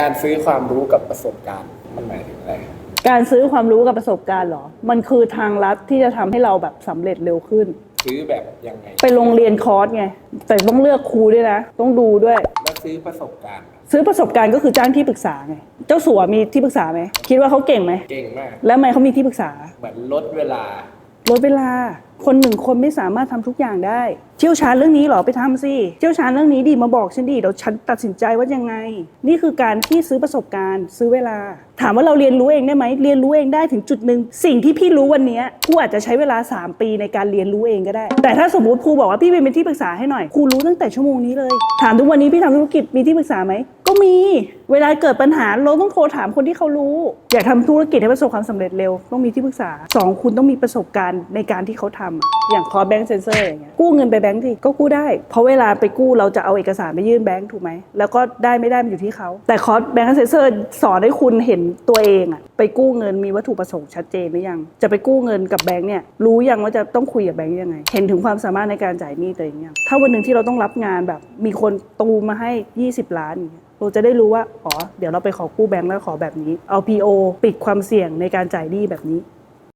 การซื้อความรู้กับประสบการณ์มันหมายถึงอะไรครับการซื้อความรู้กับประสบการณ์เหรอ มันคือทางลัดที่จะทำให้เราแบบสำเร็จเร็วขึ้น ซื้อแบบยังไงไปโรงเรียนคอร์สไง แต่ต้องเลือกครูด้วยนะ ต้องดูด้วย แล้วซื้อประสบการณ์ ซื้อประสบการณ์ก็คือจ้างที่ปรึกษาไง เจ้าสัวมีที่ปรึกษาไหม คิดว่าเขาเก่งไหม เก่งมาก แล้วทำไมเขามีที่ปรึกษา เหมือนลดเวลา ลดเวลา คนหนึ่งคนไม่สามารถทำทุกอย่างได้ เชี่ยวชาญเรื่องนี้หรอไปทำสิ เชี่ยวชาญเรื่องนี้ดิมาบอกฉันดิเดี๋ยวฉันตัดสินใจว่ายังไง นี่คือการที่ซื้อประสบการณ์ ซื้อเวลา ถามว่าเราเรียนรู้เองได้ไหม เรียนรู้เองได้ถึงจุดหนึ่ง สิ่งที่พี่รู้วันนี้ครูอาจจะใช้เวลา 3 ปีในการเรียนรู้เองก็ได้ แต่ถ้าสมมติครูบอกว่าพี่เป็นที่ปรึกษาให้หน่อย ครูรู้ตั้งแต่ชั่วโมงนี้เลย ถามทุกวันนี้พี่ทำธุรกิจมีที่ปรึกษาไหม ก็มีเวลาเกิดปัญหาเราต้องโทรถามคนที่เขารู้ อยากทำธุรกิจให้ประสบความสำเร็จเร็ว ต้องมีที่ปรึกษาสองคุณต้องมีประสบการณ์ในการที่เขาทำอะอย่างคอแบงก์เซนเซอร์อย่างเงี้ยกู้เงินไปแบงก์ที่ก็กู้ได้ เพราะเวลาไปกู้เราจะเอาเอกสารไปยื่นแบงก์ถูกไหมแล้วก็ได้ไม่ได้มันอยู่ที่เขาแต่คอแบงก์เซนเซอร์สอนให้คุณเห็นตัวเองอะไปกู้เงินมีวัตถุประสงค์ชัดเจนหรือยัง จะไปกู้เงินกับแบงก์เนี่ยรู้ยังว่าจะต้องคุยกับแบงก์ยังไง เห็นถึงความสามารถในการจ่ายหนี้ตัวเองยังถ้าวันหนึ่งที่เราต้องรับงานแบบมีคนตูมมาให้ 20 ล้านอย่างเงี้ยเราจะได้รู้ว่าอ๋อเดี๋ยวเราไปขอกู้แบงก์แล้วขอแบบนี้ เอา PO ปิดความเสี่ยงในการจ่ายหนี้แบบนี้